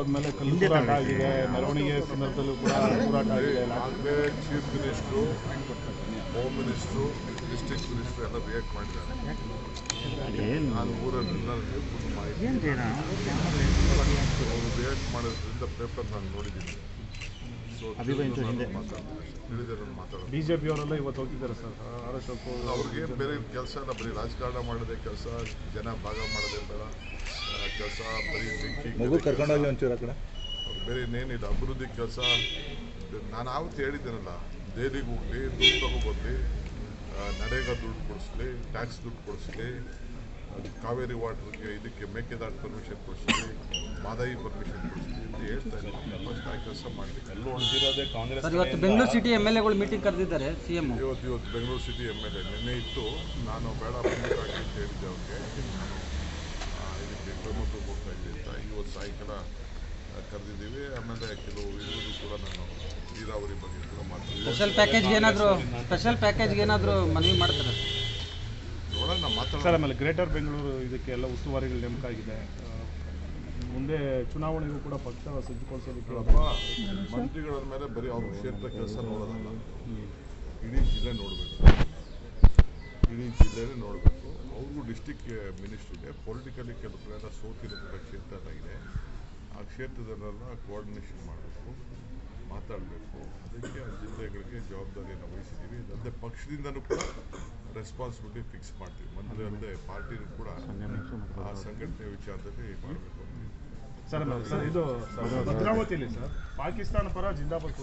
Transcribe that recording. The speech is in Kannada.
ಆದ್ಮೇಲೆ ಕಲ್ಲುರಾಟ ಆಗಿದೆ ಮೆರವಣಿಗೆ ಸಂದರ್ಭದಲ್ಲೂ ಕೂಡ ತೂರಾಟ ಆಗಿದೆ. ಆಗಲೇ chief minister home minister district minister ಎಲ್ಲ ರಿಯಾಕ್ಟ್ ಮಾಡಿದ್ದಾರೆ. ನಾನು ಊರಲ್ಲಿ ಫುಲ್ ಮಾಹಿತಿ ಅವರು ರಿಯಾಕ್ಟ್ ಮಾಡೋದ್ರಿಂದ ಪೇಪರ್ ನಾನು ನೋಡಿದ್ದೀನಿ. ಸೊ ತಿಳಿದೇ ನಾನು ಮಾತಾಡೋದು. ಬಿಜೆಪಿ ಅವರೆಲ್ಲ ಇವತ್ತು ಹೋಗಿದ್ದಾರೆ ಸರ್. ಆರ್ ಅಶೋಕ್ ಅವರು. ಅವ್ರಿಗೆ ಬೇರೆ ಕೆಲಸ ಇಲ್ಲ. ಬರೀ ರಾಜಕಾರಣ ಮಾಡೋದೇ ಕೆಲಸ ಜನ ಭಾಗ ಮಾಡೋದೇ ಬೇಡ. ಕೆಲಸ ಬರೀ ಬೆಂಕಿ ಮಗು ಕರ್ಕೊಂಡೋಗಿ ಒಂಚೂರು ಆ ಕಡೆ. ಬೇರೆ ಇನ್ನೇನಿಲ್ಲ ಅಭಿವೃದ್ಧಿ ಕೆಲಸ ನಾನು ಆವತ್ತು ಹೇಳಿದ್ದೇನಲ್ಲ ದೆಹಲಿಗೆ ಹೋಗಲಿ ದುಡ್ಡು ತಗೋಬರ್ಲಿ ನಡೆಗ ದುಡ್ಡು ಕೊಡಿಸ್ಲಿ ಟ್ಯಾಕ್ಸ್ ದುಡ್ಡು ಕೊಡಿಸ್ಲಿ ಅದು ಕಾವೇರಿ ವಾಟರ್ಗೆ ಇದಕ್ಕೆ ಮೇಕೆದಾಟು ಪರ್ಮಿಷನ್ ಕೊಡಿಸ್ಲಿ ಮಾದಾಯಿ ಪರ್ಮಿಷನ್ ಕೊಡಿಸ್ಲಿ ಅಂತ ಹೇಳ್ತಾ ಇದ್ದೀನಿ. ಫಸ್ಟ್ ಆ ಕೆಲಸ ಮಾಡಲಿ ಎಲ್ಲೂ ಕಾಂಗ್ರೆಸ್ ಇವತ್ತು ಬೆಂಗಳೂರು ಸಿಟಿ ಎಂ ಎಲ್ ಎಗಳು ಮೀಟಿಂಗ್ ಕರೆದಿದ್ದಾರೆ ಸಿ ಎಂ ಇವತ್ತು ಇವತ್ತು Bengaluru city M L A ನಿನ್ನೆ ಇತ್ತು. ನಾನು ಬೇಡ ಬಂದಿರಾಗಿ ಅಂತ ಹೇಳಿದ್ದೆ ಅವ್ರಿಗೆ ನಾನು ಆ, ಇದಕ್ಕೆ ಕೊಯಮತ್ತೂರು ಹೋಗ್ತಾ ಇದ್ದೆ ಅಂತ ಆ, ಕರೆದಿದ್ದೀವಿ. ಆಮೇಲೆ ಕೆಲವು ಇವರು ಕೂಡ ನಾನು ನೀರಾವರಿ ಬಗ್ಗೆ ಕೂಡ ಮಾಡ್ತೀವಿ. ಸ್ಪೆಷಲ್ ಪ್ಯಾಕೇಜ್ಗೆ ಏನಾದರೂ ಸ್ಪೆಷಲ್ ಪ್ಯಾಕೇಜ್ಗೆ ಏನಾದರೂ ಮನವಿ ಮಾಡ್ತಾರೆ? ನೋಡೋಣ ಸರ್ ಮಾತಾಡೋಣ. ಆಮೇಲೆ ಗ್ರೇಟರ್ ಬೆಂಗಳೂರು ಇದಕ್ಕೆ ಎಲ್ಲ ಉಸ್ತುವಾರಿಗಳು ನೇಮಕ ಆಗಿದೆ. ಮುಂದೆ ಚುನಾವಣೆಗೂ ಕೂಡ ಪಕ್ಷ ಸಜ್ಜುಗೊಳಿಸೋದಕ್ಕೆ ಮಂತ್ರಿಗಳ ಮೇಲೆ ಬರೀ ಅವ್ರ ಕ್ಷೇತ್ರ ಕೆಲಸ ನೋಡೋದಲ್ಲ. ಇಡೀ ಜಿಲ್ಲೆ ನೋಡಬೇಕು. ಇಡೀ ಜಿಲ್ಲೆನೇ ನೋಡಬೇಕು. ಅವ್ರಿಗೂ ಡಿಸ್ಟಿಕ್ ಮಿನಿಸ್ಟ್ರಿಗೆ ಪೊಲಿಟಿಕಲಿ ಕೆಲವು ಕಡೆ ಸೋತಿರೋ ಕ್ಷೇತ್ರ ಇದೆ ಆ ಕ್ಷೇತ್ರದಲ್ಲೆಲ್ಲ ಕೋಆರ್ಡಿನೇಷನ್ ಮಾಡಬೇಕು ಮಾತಾಡಬೇಕು. ಅದಕ್ಕೆ ಆ ಜಿಲ್ಲೆಗಳಿಗೆ ಜವಾಬ್ದಾರಿಯನ್ನು ವಹಿಸಿದ್ದೀವಿ. ಅಲ್ಲದೆ ಪಕ್ಷದಿಂದನೂ ಕೂಡ ರೆಸ್ಪಾನ್ಸಿಬಿಲಿಟಿ ಫಿಕ್ಸ್ ಮಾಡ್ತೀವಿ. ಮಂತ್ರಿ ಅಲ್ಲದೆ ಪಾರ್ಟಿನೂ ಕೂಡ ಆ ಸಂಘಟನೆ ವಿಚಾರದಲ್ಲಿ ಮಾಡಬೇಕು ಸರ್ ಇದು ಭದ್ರಾವತಿಯಲ್ಲಿ ಸರ್. ಪಾಕಿಸ್ತಾನ ಪರ ಜಿಂದಾಬಾದ್